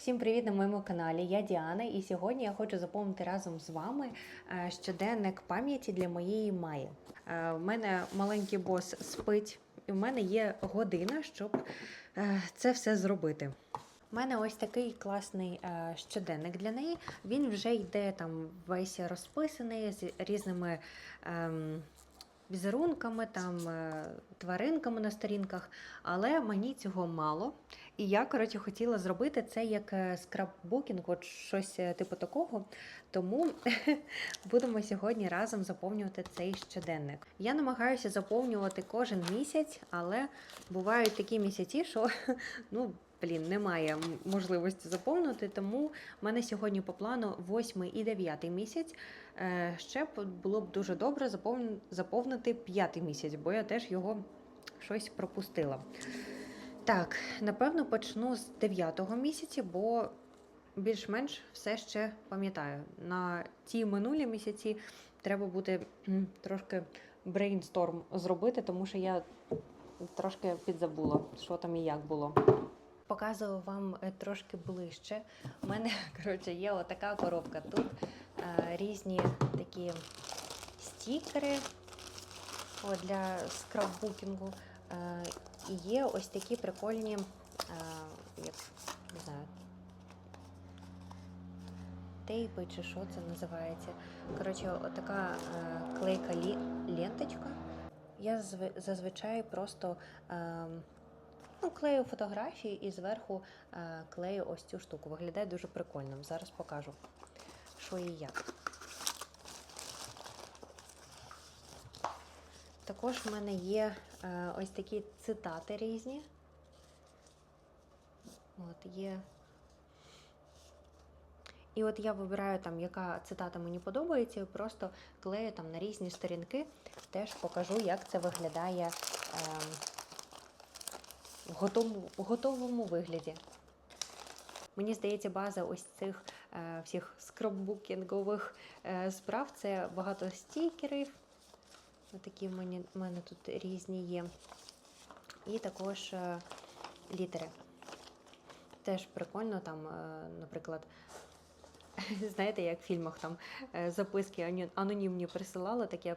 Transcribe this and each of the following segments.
Всім привіт на моєму каналі. Я Діана, і сьогодні я хочу заповнити разом з вами е, щоденник пам'яті для моєї Маї. Е, В мене маленький бос спить, і в мене є година, щоб е, це все зробити. У мене ось такий класний е, щоденник для неї. Він вже йде там весь розписаний з різними. ем, Візерунками, там е, тваринками на сторінках, але мені цього мало. І я, коротше, хотіла зробити це як е, скраббукінг, от щось е, типу такого. Тому будемо сьогодні разом заповнювати цей щоденник. Я намагаюся заповнювати кожен місяць, але бувають такі місяці, що ну. Блін, немає можливості заповнити, тому в мене сьогодні по плану 8 і 9 місяць. Е, Ще було б дуже добре заповнити 5 місяць, бо я теж його щось пропустила. Так, напевно, почну з 9 місяця, бо більш-менш все ще пам'ятаю. На ті минулі місяці треба буде трошки брейнсторм зробити, тому що я трошки підзабула, що там і як було. Показую вам е, трошки ближче. У мене коротше, є отака коробка. Тут е, різні такі стікери для скраббукінгу. Е, і є ось такі прикольні, е, як не знаю, тейпи чи що це називається. Коротше, отака клейка ленточка. Я зазвичай просто е, ну, клею фотографії і зверху е, клею ось цю штуку. Виглядає дуже прикольно. Зараз покажу, що і як. Також в мене є е, ось такі цитати різні. От є. І от я вибираю там, яка цитата мені подобається, і просто клею там на різні сторінки. Теж покажу, як це виглядає ем, в готовому, в готовому вигляді. Мені здається, база ось цих е, всіх скраббукінгових е, справ це багато стікерів. Такі в мене, мене тут різні є. І також е, літери. Теж прикольно, там, е, наприклад, знаєте, як в фільмах там е, записки анонімні присилали, так я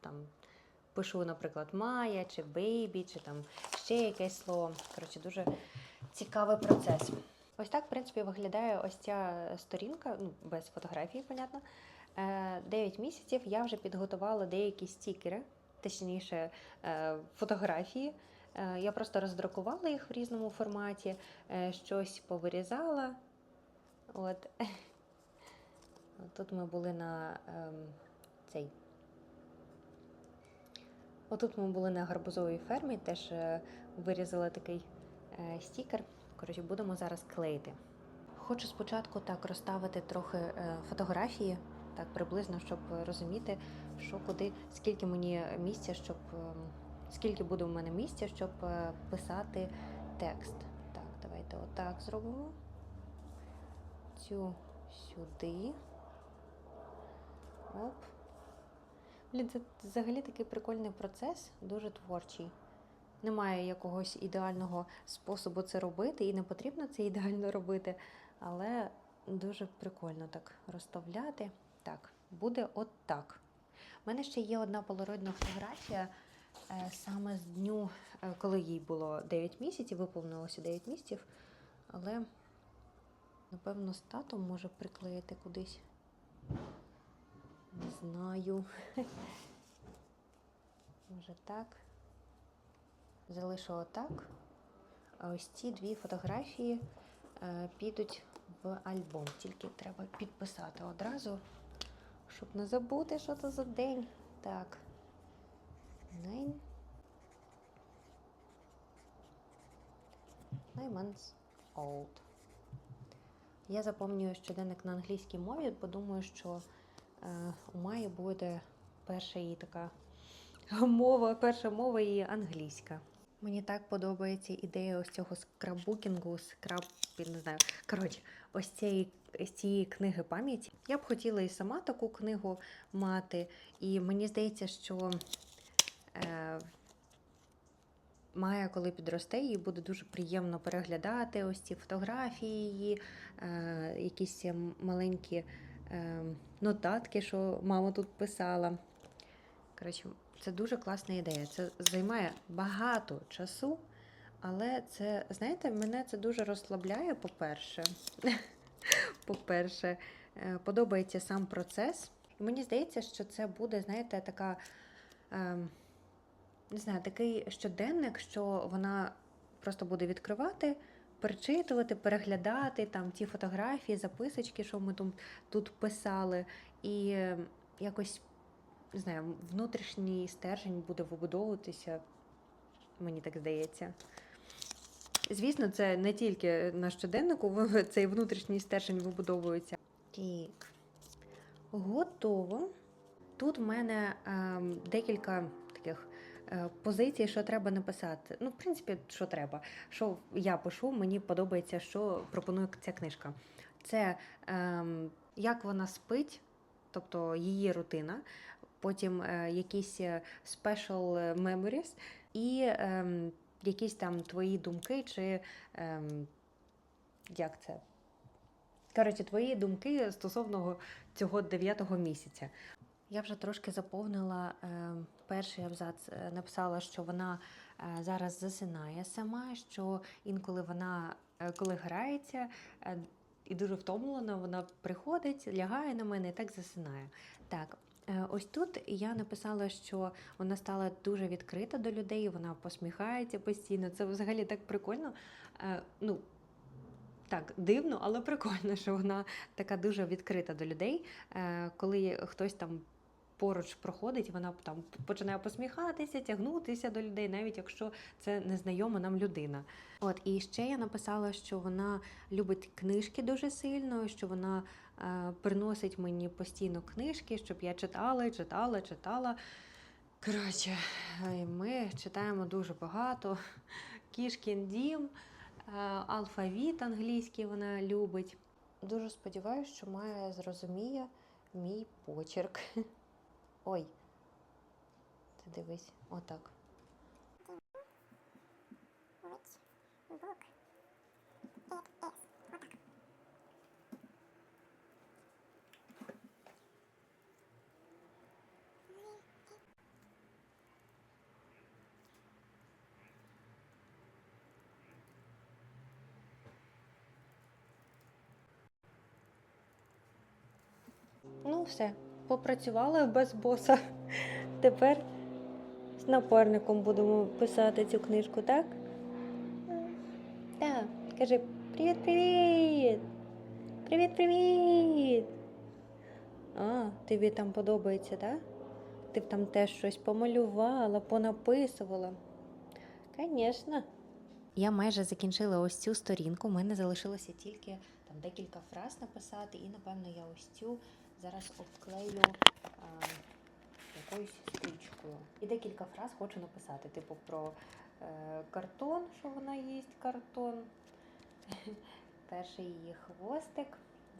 там пишу, наприклад, Майя чи Бейбі, чи там ще якесь слово. Коротше, дуже цікавий процес. Ось так, в принципі, виглядає ось ця сторінка, ну, без фотографії, понятно. Е, 9 місяців я вже підготувала деякі стікери, точніше, е, фотографії. Е, Я просто роздрукувала їх в різному форматі, щось повирізала. От. Тут ми були на ем, цей. Отут ми були на гарбузовій фермі, теж е, вирізала такий е, стікер. Коротше, будемо зараз клеїти. Хочу спочатку так розставити трохи е, фотографії, так приблизно, щоб розуміти, що куди, скільки мені місця, щоб скільки буде у мене місця, щоб писати текст. Так, давайте отак зробимо. Цю сюди. Оп. Це взагалі такий прикольний процес, дуже творчий. Немає якогось ідеального способу це робити, і не потрібно це ідеально робити, але дуже прикольно так розставляти. Так, буде от так. У мене ще є одна полароїдна фотографія е, саме з дню, е, коли їй було 9 місяців, виповнилося 9 місяців, але, напевно, з татом може приклеїти кудись. Не знаю. Може так. Залишу отак. А ось ці дві фотографії е, підуть в альбом. Тільки треба підписати одразу, щоб не забути, що це за день. Так. Nine. Nine months old. Я заповнюю щоденник на англійській мові, бо думаю, що у Маї буде перша її така мова, перша мова її англійська. Мені так подобається ідея ось цього скраббукінгу, скраб, я не знаю. Коротше, ось цієї, ось цієї книги пам'яті. Я б хотіла і сама таку книгу мати. І мені здається, що е, Майя, коли підросте, їй буде дуже приємно переглядати ось ці фотографії, її, е, якісь маленькі е, нотатки, що мама тут писала. Коротше, це дуже класна ідея. Це займає багато часу, але це, знаєте, мене це дуже розслабляє, по-перше. По-перше, е, подобається сам процес. Мені здається, що це буде, знаєте, така. ем, не знаю, такий щоденник, що вона просто буде відкривати, перечитувати, переглядати там ті фотографії, записочки, що ми тут, тут писали, і е, якось не знаю, внутрішній стержень буде вибудовуватися, мені так здається. Звісно, це не тільки на щоденнику, цей внутрішній стержень вибудовується. Так. Готово. Тут в мене ем, декілька таких е, позицій, що треба написати. Ну, в принципі, що треба. Що я пишу, мені подобається, що пропонує ця книжка. Це ем, як вона спить, тобто її рутина, потім е, якісь е, special memories і ем, якісь там твої думки, чи ем, як це? Коротше, твої думки стосовно цього дев'ятого місяця. Я вже трошки заповнила е, перший абзац, е, написала, що вона е, зараз засинає сама, що інколи вона, коли грається і дуже втомлена, вона приходить, лягає на мене і так засинає. Так, ось тут я написала, що вона стала дуже відкрита до людей, вона посміхається постійно. Це взагалі так прикольно. Ну, так, дивно, але прикольно, що вона така дуже відкрита до людей. Коли хтось там поруч проходить, вона там починає посміхатися, тягнутися до людей, навіть якщо це незнайома нам людина. От і ще я написала, що вона любить книжки дуже сильно, що вона е, приносить мені постійно книжки, щоб я читала, читала, читала. Коротше, е, ми читаємо дуже багато. Кішкін дім, е, алфавіт англійський вона любить. Дуже сподіваюся, що Майя зрозуміє мій почерк. Ой. Ти дивись, отак. Ну, все, попрацювала без боса. Тепер з напарником будемо писати цю книжку, так? Так, кажи привіт-привіт! Привіт-привіт! А, тобі там подобається, так? Ти б там теж щось помалювала, понаписувала. Звісно. Я майже закінчила ось цю сторінку. У мене залишилося тільки там декілька фраз написати, і напевно я ось цю зараз обклею а, якоюсь стрічкою. І декілька фраз хочу написати, типу про е, картон, що вона їсть картон. Перший її хвостик.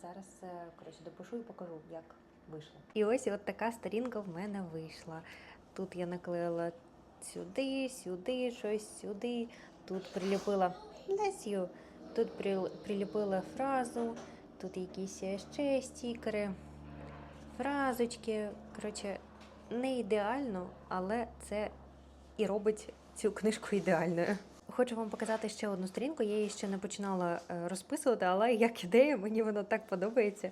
Зараз е, коротше, допишу і покажу, як вийшло. І ось от така сторінка в мене вийшла. Тут я наклеїла сюди, сюди, щось сюди. Тут приліпила Лесю. Тут приліпила фразу, тут якісь ще стікери, фразочки. Коротше, не ідеально, але це і робить цю книжку ідеальною. Хочу вам показати ще одну сторінку. Я її ще не починала е, розписувати, але як ідея, мені вона так подобається.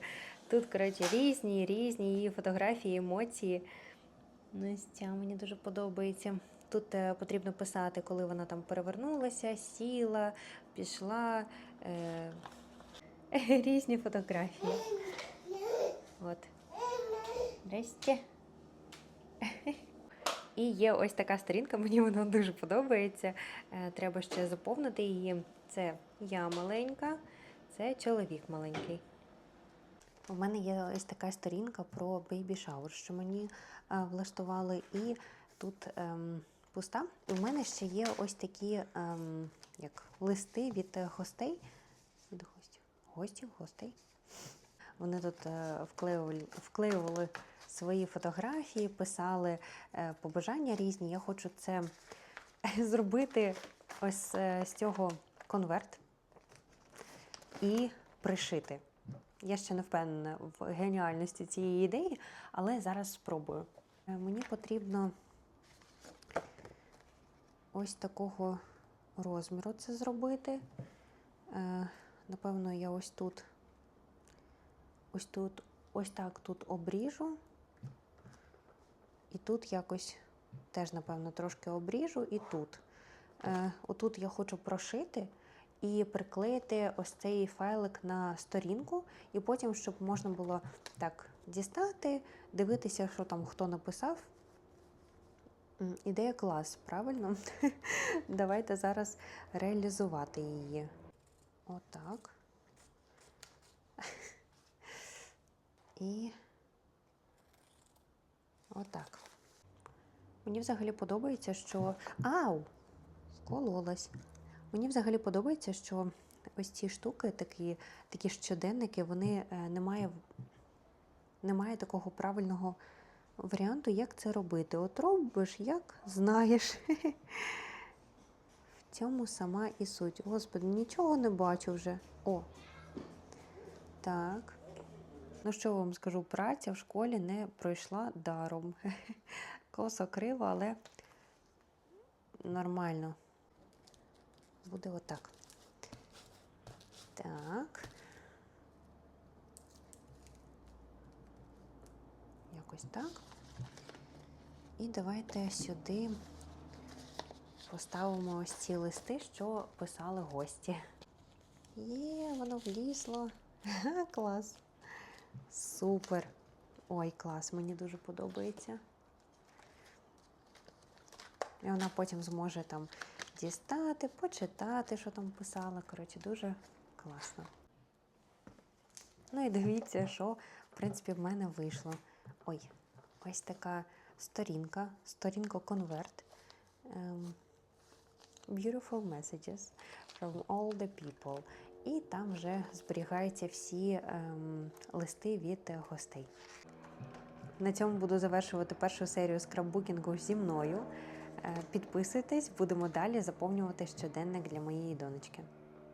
Тут, коротше, різні, різні її фотографії, емоції. Настя мені дуже подобається. Тут е, потрібно писати, коли вона там перевернулася, сіла, пішла. Е, різні фотографії. От. Здрасте. І є ось така сторінка, мені вона дуже подобається. Е, Треба ще заповнити її. Це я маленька, це чоловік маленький. У мене є ось така сторінка про бейбі шаур, що мені е, влаштували, і тут ем, пуста. В мене ще є ось такі ем, як листи від гостей. Від гостів. Гостів, гостей. Вони тут е, вклеювали, вклеювали свої фотографії, писали е, побажання різні. Я хочу це зробити ось е, з цього конверт і пришити. Я ще не впевнена в геніальності цієї ідеї, але зараз спробую. Е, Мені потрібно ось такого розміру це зробити. Напевно, я ось тут, ось тут, ось так тут обріжу. І тут якось теж, напевно, трошки обріжу і тут. Е, отут я хочу прошити і приклеїти ось цей файлик на сторінку, і потім, щоб можна було так дістати, дивитися, що там хто написав. Ідея клас, правильно? Давайте зараз реалізувати її. Отак. І отак. Мені взагалі подобається, що. Ау! Скололась. Мені взагалі подобається, що ось ці штуки, такі, такі щоденники, вони е, немає, немає такого правильного варіанту, як це робити. От робиш, як знаєш. В цьому сама і суть. Господи, нічого не бачу вже. О. Так. Ну, що вам скажу, праця в школі не пройшла даром. Косо криво, але нормально. Буде отак. Так. Якось так. І давайте сюди поставимо ось ці листи, що писали гості. Є, воно влізло. Клас. Супер. Ой, клас, мені дуже подобається. І вона потім зможе там дістати, почитати, що там писала. Коротше, дуже класно. Ну і дивіться, що, в принципі, в мене вийшло. Ой, ось така сторінка, сторінка конверт. Ем, Beautiful messages from all the people. І там вже зберігаються всі ем, листи від гостей. На цьому буду завершувати першу серію скраббукінгу зі мною. Е, Підписуйтесь, будемо далі заповнювати щоденник для моєї донечки.